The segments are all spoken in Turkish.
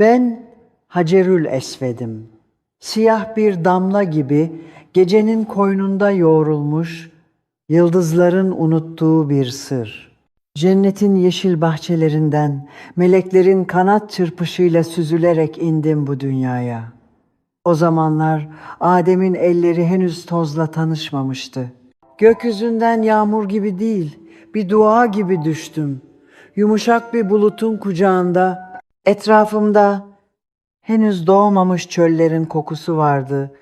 Ben Hacerül Esved'im. Siyah bir damla gibi gecenin koynunda yoğrulmuş, yıldızların unuttuğu bir sır. Cennetin yeşil bahçelerinden meleklerin kanat çırpışıyla süzülerek indim bu dünyaya. O zamanlar Adem'in elleri henüz tozla tanışmamıştı. Gökyüzünden yağmur gibi değil, bir dua gibi düştüm. Yumuşak bir bulutun kucağında, etrafımda henüz doğmamış çöllerin kokusu vardı.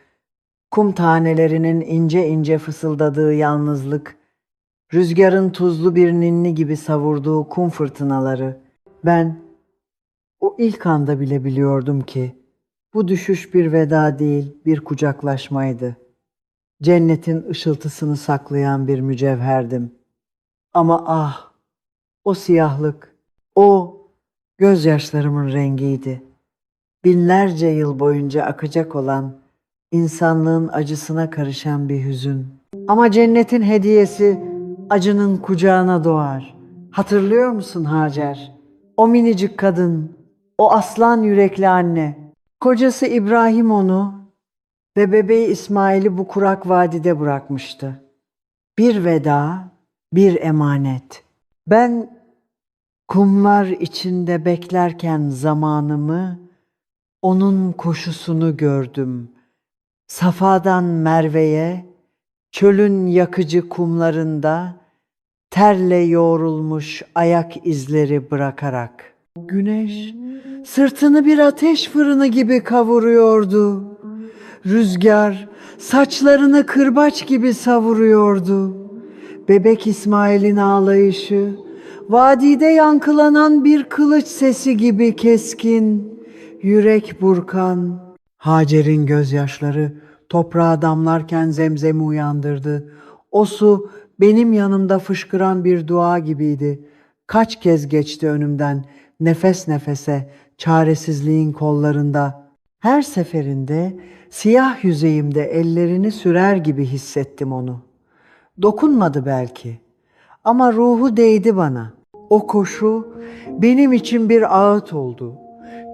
Kum tanelerinin ince ince fısıldadığı yalnızlık, rüzgarın tuzlu bir ninni gibi savurduğu kum fırtınaları. Ben o ilk anda bile biliyordum ki bu düşüş bir veda değil, bir kucaklaşmaydı. Cennetin ışıltısını saklayan bir mücevherdim. Ama ah, o siyahlık, o gözyaşlarımın rengiydi. Binlerce yıl boyunca akacak olan, insanlığın acısına karışan bir hüzün. Ama cennetin hediyesi acının kucağına doğar. Hatırlıyor musun Hacer? O minicik kadın, o aslan yürekli anne. Kocası İbrahim onu ve bebeği İsmail'i bu kurak vadide bırakmıştı. Bir veda, bir emanet. Ben kumlar içinde beklerken zamanımı, onun koşusunu gördüm. Safadan Merve'ye, çölün yakıcı kumlarında terle yoğrulmuş ayak izleri bırakarak. Güneş sırtını bir ateş fırını gibi kavuruyordu. Rüzgar saçlarını kırbaç gibi savuruyordu. Bebek İsmail'in ağlayışı vadide yankılanan bir kılıç sesi gibi keskin, yürek burkan. Hacer'in gözyaşları toprağa damlarken zemzemi uyandırdı. O su benim yanımda fışkıran bir dua gibiydi. Kaç kez geçti önümden nefes nefese çaresizliğin kollarında. Her seferinde siyah yüzeyimde ellerini sürer gibi hissettim onu. Dokunmadı belki ama ruhu değdi bana. O koşu benim için bir ağıt oldu.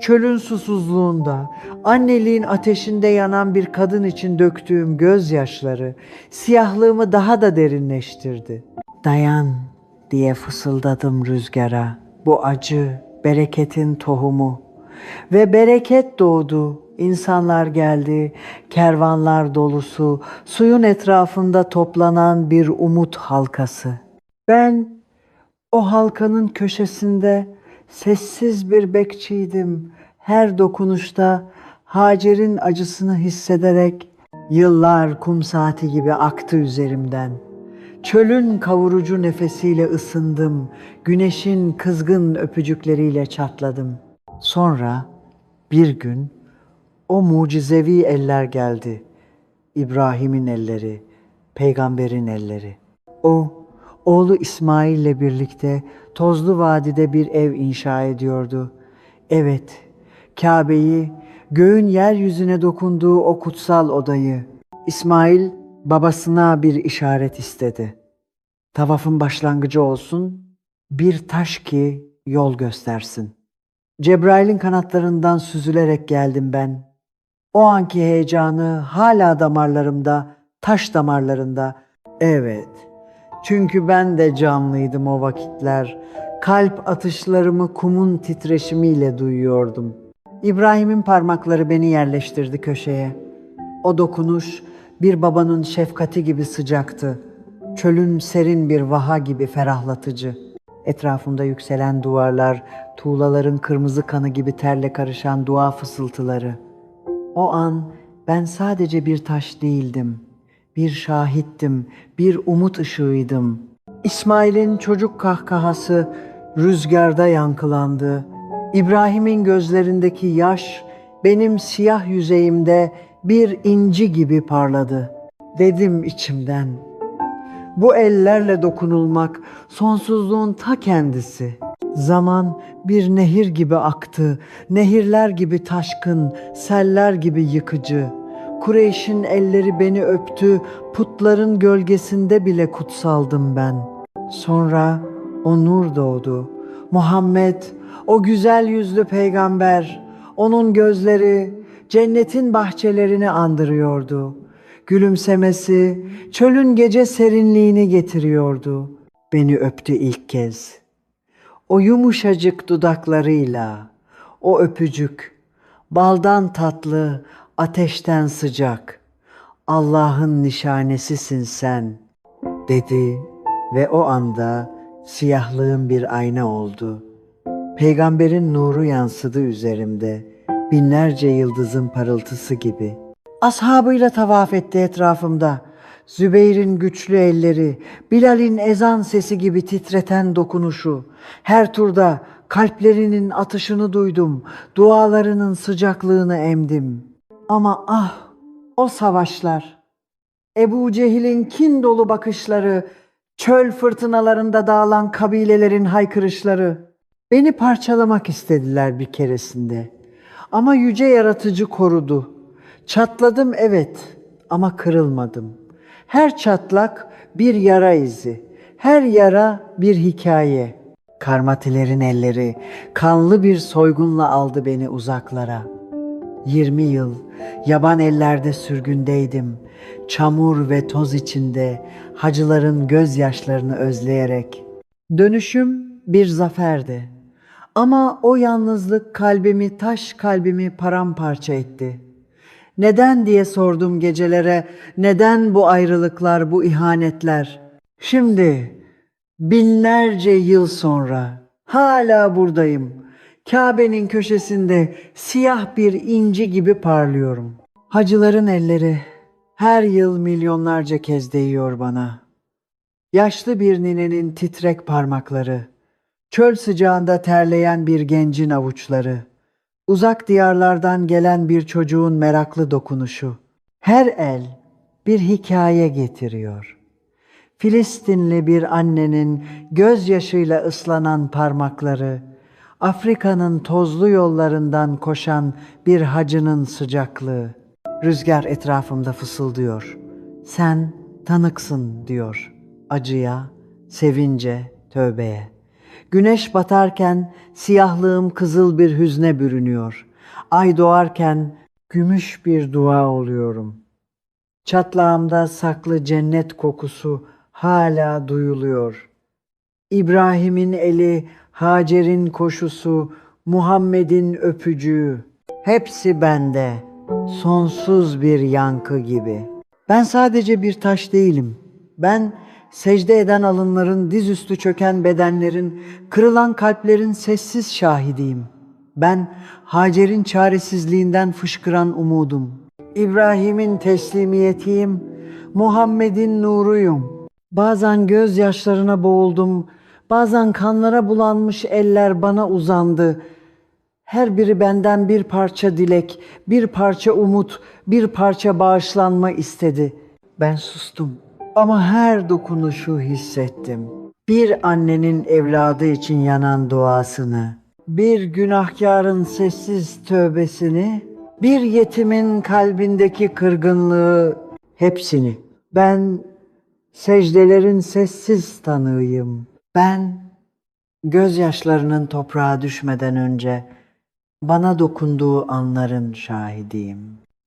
Çölün susuzluğunda, anneliğin ateşinde yanan bir kadın için döktüğüm gözyaşları siyahlığımı daha da derinleştirdi. Dayan diye fısıldadım rüzgara. Bu acı bereketin tohumu. Ve bereket doğdu. İnsanlar geldi, kervanlar dolusu, suyun etrafında toplanan bir umut halkası. Ben o halkanın köşesinde sessiz bir bekçiydim. Her dokunuşta Hacer'in acısını hissederek yıllar kum saati gibi aktı üzerimden. Çölün kavurucu nefesiyle ısındım. Güneşin kızgın öpücükleriyle çatladım. Sonra bir gün o mucizevi eller geldi. İbrahim'in elleri, peygamberin elleri. O oğlu İsmail ile birlikte Tozlu Vadide bir ev inşa ediyordu. Evet, Kabe'yi, göğün yeryüzüne dokunduğu o kutsal odayı. İsmail babasına bir işaret istedi. Tavafın başlangıcı olsun, bir taş ki yol göstersin. Cebrail'in kanatlarından süzülerek geldim ben. O anki heyecanı hala damarlarımda, taş damarlarında. Evet, çünkü ben de canlıydım o vakitler. Kalp atışlarımı kumun titreşimiyle duyuyordum. İbrahim'in parmakları beni yerleştirdi köşeye. O dokunuş bir babanın şefkati gibi sıcaktı. Çölün serin bir vaha gibi ferahlatıcı. Etrafımda yükselen duvarlar, tuğlaların kırmızı kanı gibi terle karışan dua fısıltıları. O an ben sadece bir taş değildim. Bir şahittim, bir umut ışığıydım. İsmail'in çocuk kahkahası rüzgarda yankılandı. İbrahim'in gözlerindeki yaş benim siyah yüzeyimde bir inci gibi parladı. Dedim içimden. Bu ellerle dokunulmak sonsuzluğun ta kendisi. Zaman bir nehir gibi aktı, nehirler gibi taşkın, seller gibi yıkıcı. Kureyş'in elleri beni öptü, putların gölgesinde bile kutsaldım ben. Sonra o nur doğdu. Muhammed, o güzel yüzlü peygamber, Onun gözleri cennetin bahçelerini andırıyordu. Gülümsemesi çölün gece serinliğini getiriyordu. Beni öptü ilk kez. O yumuşacık dudaklarıyla, o öpücük, baldan tatlı, ateşten sıcak. Allah'ın nişanesisin sen, dedi ve o anda siyahlığım bir ayna oldu. Peygamberin nuru yansıdı üzerimde, binlerce yıldızın parıltısı gibi. Ashabıyla tavaf etti etrafımda. Zübeyir'in güçlü elleri, Bilal'in ezan sesi gibi titreten dokunuşu. Her turda kalplerinin atışını duydum, dualarının sıcaklığını emdim. Ama ah o savaşlar, Ebu Cehil'in kin dolu bakışları, çöl fırtınalarında dağılan kabilelerin haykırışları. Beni parçalamak istediler bir keresinde. Ama yüce yaratıcı korudu. Çatladım evet ama kırılmadım. Her çatlak bir yara izi, her yara bir hikaye. Karmatilerin elleri kanlı bir soygunla aldı beni uzaklara. 20 yıl yaban ellerde sürgündeydim. Çamur ve toz içinde hacıların gözyaşlarını özleyerek. Dönüşüm bir zaferdi. Ama o yalnızlık kalbimi, taş kalbimi paramparça etti. Neden diye sordum gecelere, neden bu ayrılıklar, bu ihanetler? Şimdi binlerce yıl sonra hala buradayım. Kabe'nin köşesinde siyah bir inci gibi parlıyorum. Hacıların elleri her yıl milyonlarca kez değiyor bana. Yaşlı bir ninenin titrek parmakları, çöl sıcağında terleyen bir gencin avuçları, uzak diyarlardan gelen bir çocuğun meraklı dokunuşu. Her el bir hikaye getiriyor. Filistinli bir annenin gözyaşıyla ıslanan parmakları, Afrika'nın tozlu yollarından koşan bir hacının sıcaklığı. Rüzgar etrafımda fısıldıyor. Sen tanıksın diyor acıya, sevince, tövbeye. Güneş batarken siyahlığım kızıl bir hüzne bürünüyor. Ay doğarken gümüş bir dua oluyorum. Çatlağımda saklı cennet kokusu hala duyuluyor. İbrahim'in eli, Hacer'in koşusu, Muhammed'in öpücüğü hepsi bende. Sonsuz bir yankı gibi. Ben sadece bir taş değilim. Ben secde eden alınların, dizüstü çöken bedenlerin, kırılan kalplerin sessiz şahidiyim. Ben Hacer'in çaresizliğinden fışkıran umudum. İbrahim'in teslimiyetiyim, Muhammed'in nuruyum. Bazen gözyaşlarına boğuldum, bazen kanlara bulanmış eller bana uzandı. Her biri benden bir parça dilek, bir parça umut, bir parça bağışlanma istedi. Ben sustum ama her dokunuşu hissettim. Bir annenin evladı için yanan duasını, bir günahkarın sessiz tövbesini, bir yetimin kalbindeki kırgınlığı, hepsini. Ben secdelerin sessiz tanığıyım. Ben gözyaşlarının toprağa düşmeden önce bana dokunduğu anların şahidiyim.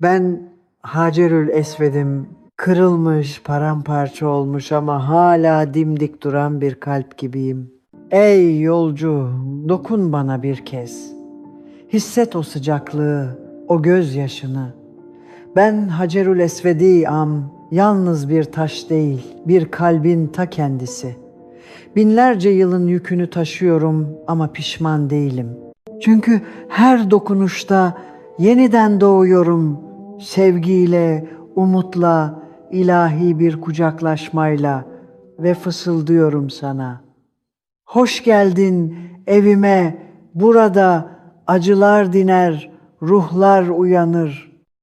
Ben Hacerül Esved'im, kırılmış, paramparça olmuş ama hala dimdik duran bir kalp gibiyim. Ey yolcu, dokun bana bir kez. Hisset o sıcaklığı, o gözyaşını. Ben Hacerül Esved'i am, yalnız bir taş değil, bir kalbin ta kendisi. Binlerce yılın yükünü taşıyorum ama pişman değilim.'' Çünkü her dokunuşta yeniden doğuyorum sevgiyle, umutla, ilahi bir kucaklaşmayla ve fısıldıyorum sana. Hoş geldin evime, burada acılar diner, ruhlar uyanır.